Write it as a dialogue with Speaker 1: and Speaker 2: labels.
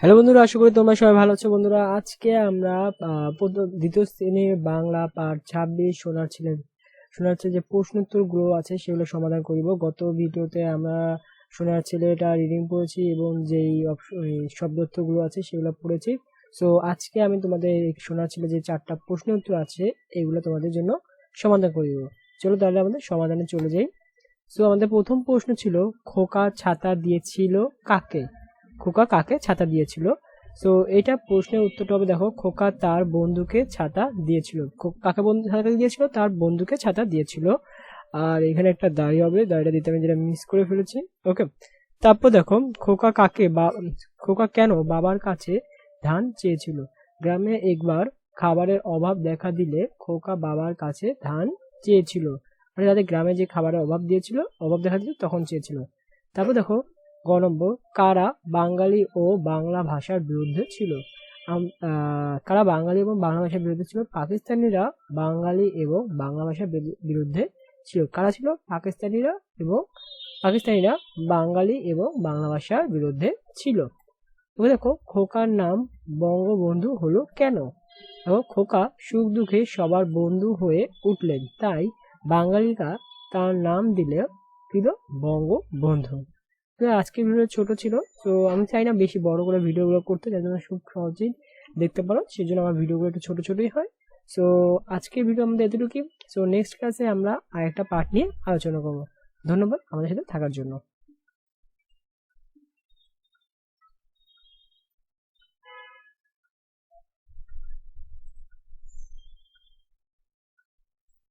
Speaker 1: Hello বন্ধুরা, আশা করি তোমরা সবাই ভালো আছো। বন্ধুরা, আজকে আমরা দ্বিতীয় শ্রেণির বাংলা পাঠ ছাব্বিশ শোনার ছিলেন। শোনার ছেলে যে প্রশ্নোত্তরগুলো আছে, সেগুলো সমাধান করিব। গত ভিডিওতে আমরা শোনার ছেলেটা রিডিং পড়েছি এবং যেই শব্দার্থগুলো আছে, সেগুলো পড়েছি। সো আজকে আমি তোমাদের শোনার ছেলে যে চারটা প্রশ্ন উত্তর আছে, এগুলো তোমাদের জন্য সমাধান করিব। চলো তাহলে আমাদের সমাধানে চলে যাই। সো আমাদের প্রথম প্রশ্ন ছিল, খোকা ছাতা দিয়েছিল কাকে? খোকা কাকে ছাতা দিয়েছিল? সো এটা প্রশ্নের উত্তরটা হবে, দেখো, খোকা তার বন্ধুকে ছাতা দিয়েছিল। কাকে বন্ধু ছাতা দিয়েছিল? তার বন্ধুকে ছাতা দিয়েছিল। আর এখানে একটা দাড়ি হবে, দাড়িটা দিতে আমি যেটা মিস করে ফেলেছি। ওকে তারপর দেখো, খোকা কাকে বা, খোকা কেন বাবার কাছে ধান চেয়েছিল? গ্রামে একবার খাবারের অভাব দেখা দিলে খোকা বাবার কাছে ধান চেয়েছিল। মানে তাদের গ্রামে যে খাবারের অভাব দিয়েছিল, অভাব দেখা দিয়েছিল তখন চেয়েছিল। তারপর দেখো গ নম্বর কারা বাঙালি ও বাংলা ভাষার বিরুদ্ধে ছিল? কারা বাঙালি এবং বাংলা ভাষার বিরুদ্ধে ছিল? পাকিস্তানিরা বাঙালি এবং বাংলা ভাষার বিরু- বিরুদ্ধে ছিল। কারা ছিল? পাকিস্তানিরা এবং পাকিস্তানিরা বাঙালি এবং বাংলা ভাষার বিরুদ্ধে ছিল। এবার দেখো, খোকার নাম বঙ্গবন্ধু হলো কেন? এবং খোকা সুখ দুঃখে সবার বন্ধু হয়ে উঠলেন। তাই বাঙালিরা তার নাম দিলে দিল বঙ্গবন্ধু। আজকের ভিডিও ছোট ছিল, তো আমি চাই না বেশি বড় করে ভিডিওগুলো করতে, যাতে তোমরা খুব সহজেই দেখতে পারো। সেই জন্য আমার ভিডিওগুলো একটু ছোট ছোটই হয়। সো আজকের ভিডিও আমাদের এতটুকুই। সো নেক্সট ক্লাসে আমরা আরেকটা পার্ট নিয়ে আলোচনা করব। ধন্যবাদ আমাদের সাথে থাকার জন্য।